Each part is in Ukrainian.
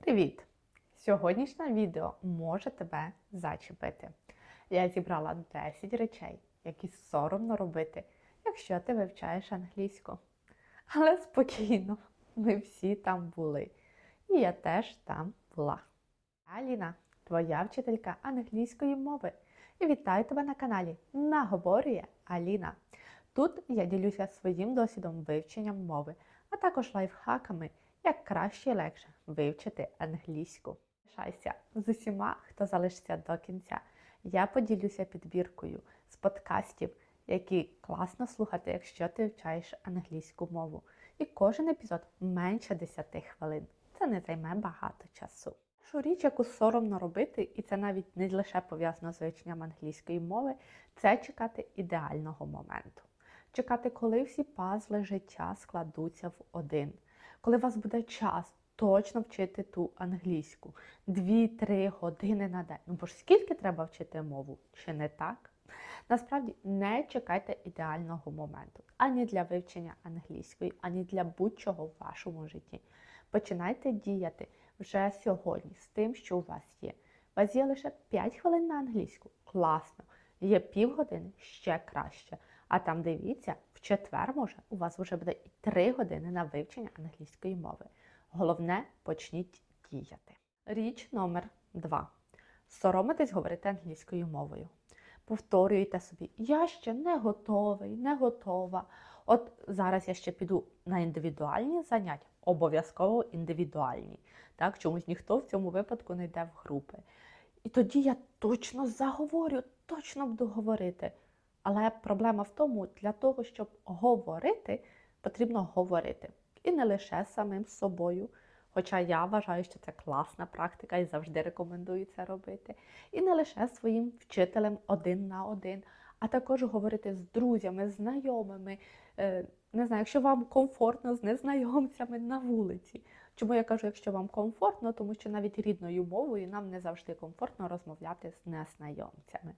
Привіт! Сьогоднішнє відео може тебе зачепити. Я зібрала 10 речей, які соромно робити, якщо ти вивчаєш англійську. Але спокійно, ми всі там були. І я теж там була. Аліна, твоя вчителька англійської мови. І вітаю тебе на каналі Наговорює Аліна. Тут я ділюся своїм досвідом вивчення мови, а також лайфхаками, як краще і легше вивчити англійську. Лишайся з усіма, хто залишиться до кінця. Я поділюся підбіркою з подкастів, які класно слухати, якщо ти вивчаєш англійську мову. І кожен епізод менше 10 хвилин. Це не займе багато часу. Що річ, яку соромно робити, і це навіть не лише пов'язано з вивченням англійської мови, це чекати ідеального моменту. Чекати, коли всі пазли життя складуться в один, коли у вас буде час точно вчити ту англійську 2-3 години на день. Ну бо ж скільки треба вчити мову, чи не так? Насправді не чекайте ідеального моменту ані для вивчення англійської, ані для будь-чого в вашому житті. Починайте діяти вже сьогодні з тим, що у вас є. У вас є лише 5 хвилин на англійську. Класно. Є півгодини ще краще. А там дивіться, в четвер може у вас вже буде і 3 години на вивчення англійської мови. Головне, почніть діяти. Річ номер 2. Соромитесь говорити англійською мовою. Повторюйте собі, я ще не готовий, не готова. От зараз я ще піду на індивідуальні заняття, обов'язково індивідуальні. Так, Чомусь ніхто в цьому випадку не йде в групи. І тоді я точно заговорю, точно буду говорити. Але проблема в тому, для того, щоб говорити, потрібно говорити. І не лише самим собою. Хоча я вважаю, що це класна практика і завжди рекомендую це робити. І не лише своїм вчителем один на один, а також говорити з друзями, знайомими. Е, Не знаю, якщо вам комфортно з незнайомцями на вулиці. Чому я кажу, якщо вам комфортно, тому що навіть рідною мовою нам не завжди комфортно розмовляти з незнайомцями.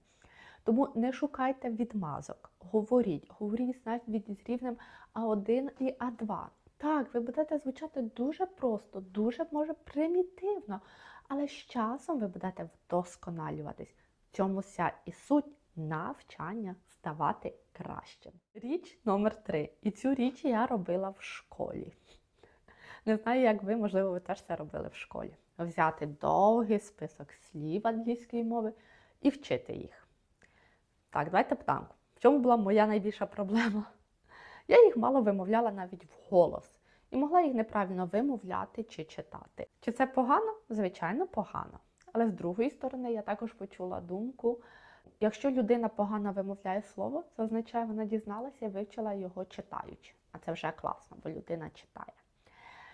Тому не шукайте відмазок, говоріть, говоріть навіть з рівнем А1 і А2. Так, ви будете звучати дуже просто, дуже може примітивно, але з часом ви будете вдосконалюватись. В цьому вся і суть навчання ставати кращим. Річ номер три. І цю річ я робила в школі. Не знаю, як ви, можливо, ви теж це робили в школі. Взяти довгий список слів англійської мови і вчити їх. Так, давайте птанку. В чому була моя найбільша проблема? Я їх мало вимовляла навіть вголос і могла їх неправильно вимовляти чи читати. Чи це погано? Звичайно, погано. Але з другої сторони, я також почула думку: якщо людина погано вимовляє слово, це означає, вона дізналася і вивчила його читаючи. А це вже класно, бо людина читає.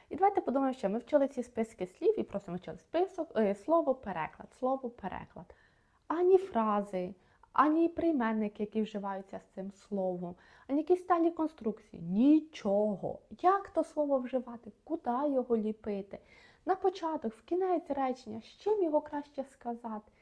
І давайте подумаємо, що ми вчили ці списки слів і просто ми вчили список, е, слово, переклад, слово, переклад. Ані фрази, ані прийменники, які вживаються з цим словом, ані якісь сталі конструкції. Нічого. Як то слово вживати? Куди його ліпити? На початок, в кінець речення, з чим його краще сказати?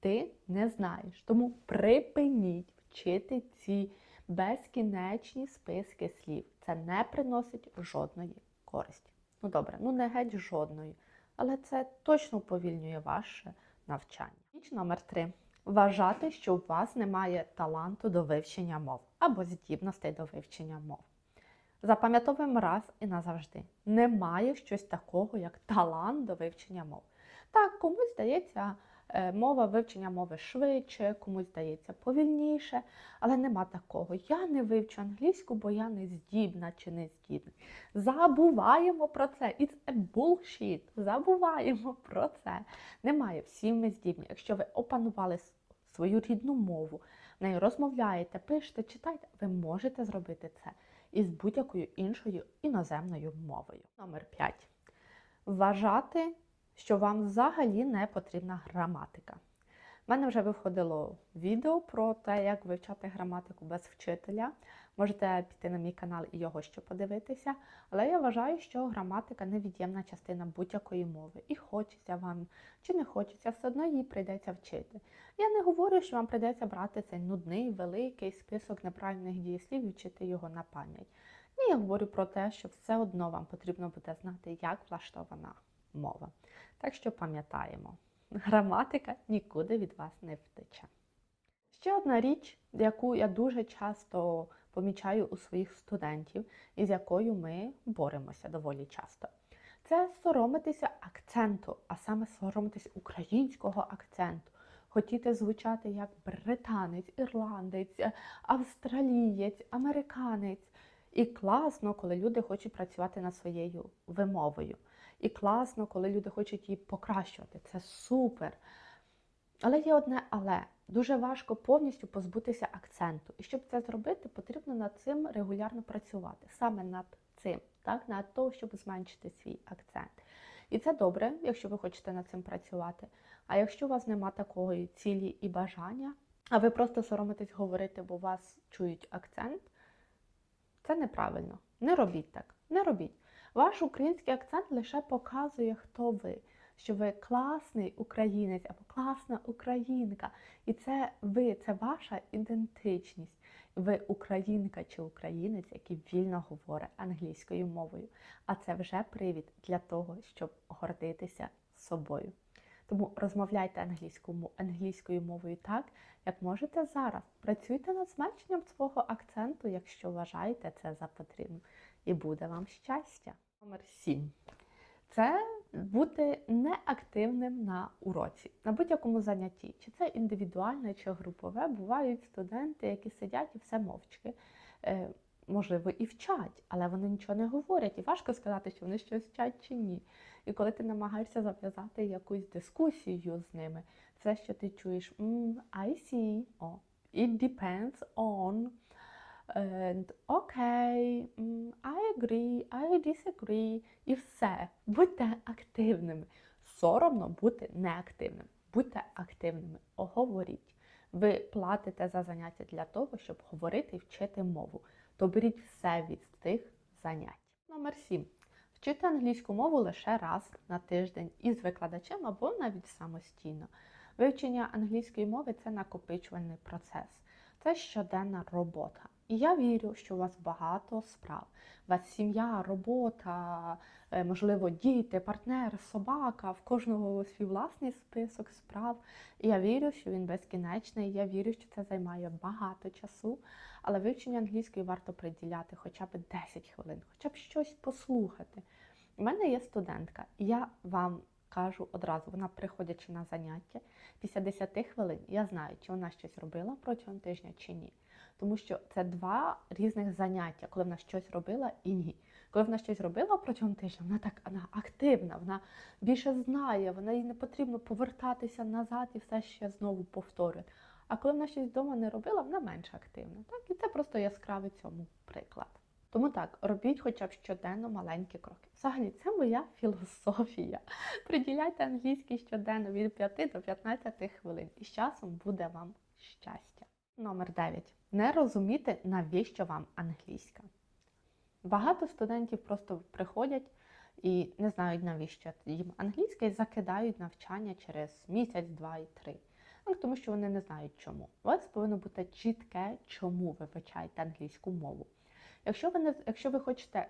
Ти не знаєш. Тому припиніть вчити ці безкінечні списки слів. Це не приносить жодної користі. Ну добре, ну не геть жодної, але це точно уповільнює ваше навчання. Річ номер три вважати, що у вас немає таланту до вивчення мов або здібностей до вивчення мов. Запам'ятовуємо раз і назавжди. Немає щось такого, як талант до вивчення мов. Так, комусь здається, е, мова вивчення мови швидше, комусь здається повільніше, але нема такого. Я не вивчу англійську, бо я не здібна чи не здібний. Забуваємо про це. It's a bullshit. Забуваємо про це. Немає. Всі ми здібні. Якщо ви опанували свою рідну мову, в неї розмовляєте, пишете, читаєте, ви можете зробити це із будь-якою іншою іноземною мовою. Номер 5. Вважати, що вам взагалі не потрібна граматика. У мене вже виходило відео про те, як вивчати граматику без вчителя. Можете піти на мій канал і його ще подивитися. Але я вважаю, що граматика невід'ємна частина будь-якої мови. І хочеться вам чи не хочеться, все одно її прийдеться вчити. Я не говорю, що вам прийдеться брати цей нудний, великий список неправильних дієслів і вчити його на пам'ять. Ні, я говорю про те, що все одно вам потрібно буде знати, як влаштована мова. Так що пам'ятаємо, граматика нікуди від вас не втече. Ще одна річ, яку я дуже часто помічаю у своїх студентів, і з якою ми боремося доволі часто, це соромитися акценту, а саме соромитись українського акценту. Хотіти звучати як британець, ірландець, австралієць, американець. І класно, коли люди хочуть працювати над своєю вимовою. І класно, коли люди хочуть її покращувати. Це супер. Але є одне але. Дуже важко повністю позбутися акценту. І щоб це зробити, потрібно над цим регулярно працювати. Саме над цим, так? над того, щоб зменшити свій акцент. І це добре, якщо ви хочете над цим працювати. А якщо у вас нема такої цілі і бажання, а ви просто соромитесь говорити, бо вас чують акцент, це неправильно. Не робіть так. Не робіть. Ваш український акцент лише показує, хто ви, що ви класний українець або класна українка. І це ви, це ваша ідентичність. Ви українка чи українець, який вільно говорить англійською мовою. А це вже привід для того, щоб гордитися собою. Тому розмовляйте англійською, англійською мовою так, як можете зараз. Працюйте над зменшенням свого акценту, якщо вважаєте це за потрібне. І буде вам щастя. Номер 7. Це бути неактивним на уроці, на будь-якому занятті. Чи це індивідуальне, чи групове, бувають студенти, які сидять і все мовчки. Е, можливо, і вчать, але вони нічого не говорять. І важко сказати, що вони щось вчать чи ні. І коли ти намагаєшся зав'язати якусь дискусію з ними, все, що ти чуєш, mm, I see, oh, it depends on, and mm, I agree, I disagree, і все. Будьте активними. Соромно бути неактивним. Будьте активними, оговоріть. Ви платите за заняття для того, щоб говорити і вчити мову. То беріть все від цих занять. Номер 7. Вчити англійську мову лише раз на тиждень із викладачем або навіть самостійно. Вивчення англійської мови це накопичувальний процес, це щоденна робота. І я вірю, що у вас багато справ. У вас сім'я, робота, е, можливо, діти, партнер, собака, в кожного свій власний список справ. І я вірю, що він безкінечний. Я вірю, що це займає багато часу. Але вивчення англійської варто приділяти хоча б 10 хвилин, хоча б щось послухати. У мене є студентка, і я вам кажу одразу, вона приходячи на заняття, після 10 хвилин я знаю, чи вона щось робила протягом тижня чи ні. Тому що це два різних заняття, коли вона щось робила і ні. Коли вона щось робила протягом тижня, вона так вона активна, вона більше знає, вона їй не потрібно повертатися назад і все ще знову повторює. А коли вона щось вдома не робила, вона менш активна. Так? І це просто яскравий цьому приклад. Тому так, робіть хоча б щоденно маленькі кроки. Взагалі, це моя філософія. Приділяйте англійський щоденно від 5 до 15 хвилин, і з часом буде вам щастя. Номер 9. Не розуміти, навіщо вам англійська. Багато студентів просто приходять і не знають, навіщо їм англійська, і закидають навчання через місяць, два і три. Ну, тому що вони не знають чому. У вас повинно бути чітке, чому ви вивчаєте англійську мову. Якщо ви не, якщо ви хочете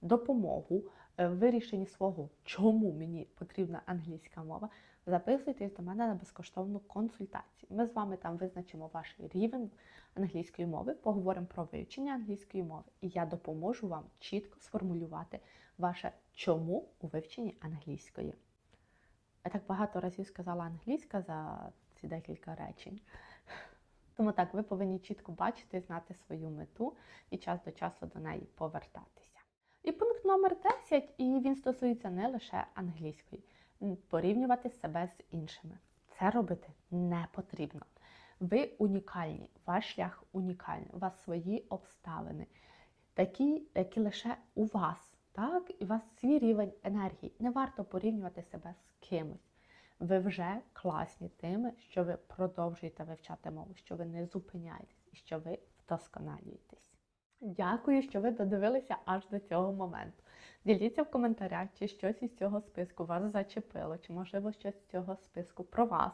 допомогу в вирішенні свого, чому мені потрібна англійська мова, записуйтесь до мене на безкоштовну консультацію. Ми з вами там визначимо ваш рівень англійської мови, поговоримо про вивчення англійської мови, і я допоможу вам чітко сформулювати ваше чому у вивченні англійської. Я так багато разів сказала англійська за ці декілька речень. Тому так, ви повинні чітко бачити, знати свою мету і час до часу до неї повертатися. І пункт номер 10, і він стосується не лише англійської, порівнювати себе з іншими. Це робити не потрібно. Ви унікальні, ваш шлях унікальний, у вас свої обставини, такі, які лише у вас, так, і у вас свій рівень енергії. Не варто порівнювати себе з кимось. Ви вже класні тими, що ви продовжуєте вивчати мову, що ви не зупиняєтесь і що ви вдосконалюєтесь. Дякую, що ви додивилися аж до цього моменту. Діліться в коментарях, чи щось із цього списку вас зачепило, чи, можливо, щось з цього списку про вас.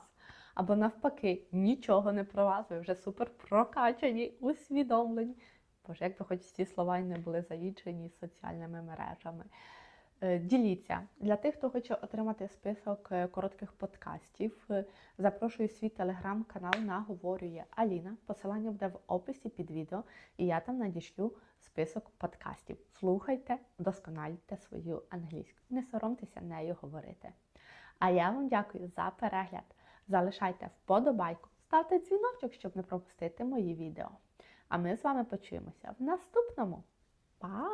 Або навпаки, нічого не про вас, ви вже супер прокачані, усвідомлені. Боже, якби хоч ці слова й не були заїджені соціальними мережами. Е, Діліться для тих, хто хоче отримати список е, коротких подкастів. е, Запрошую свій телеграм-канал на говорю є Аліна. Посилання буде в описі під відео, і я там надішлю список подкастів. Слухайте, вдоскональте свою англійську. Не соромтеся нею говорити. А я вам дякую за перегляд. Залишайте вподобайку, ставте дзвіночок, щоб не пропустити мої відео. А ми з вами почуємося в наступному. Па!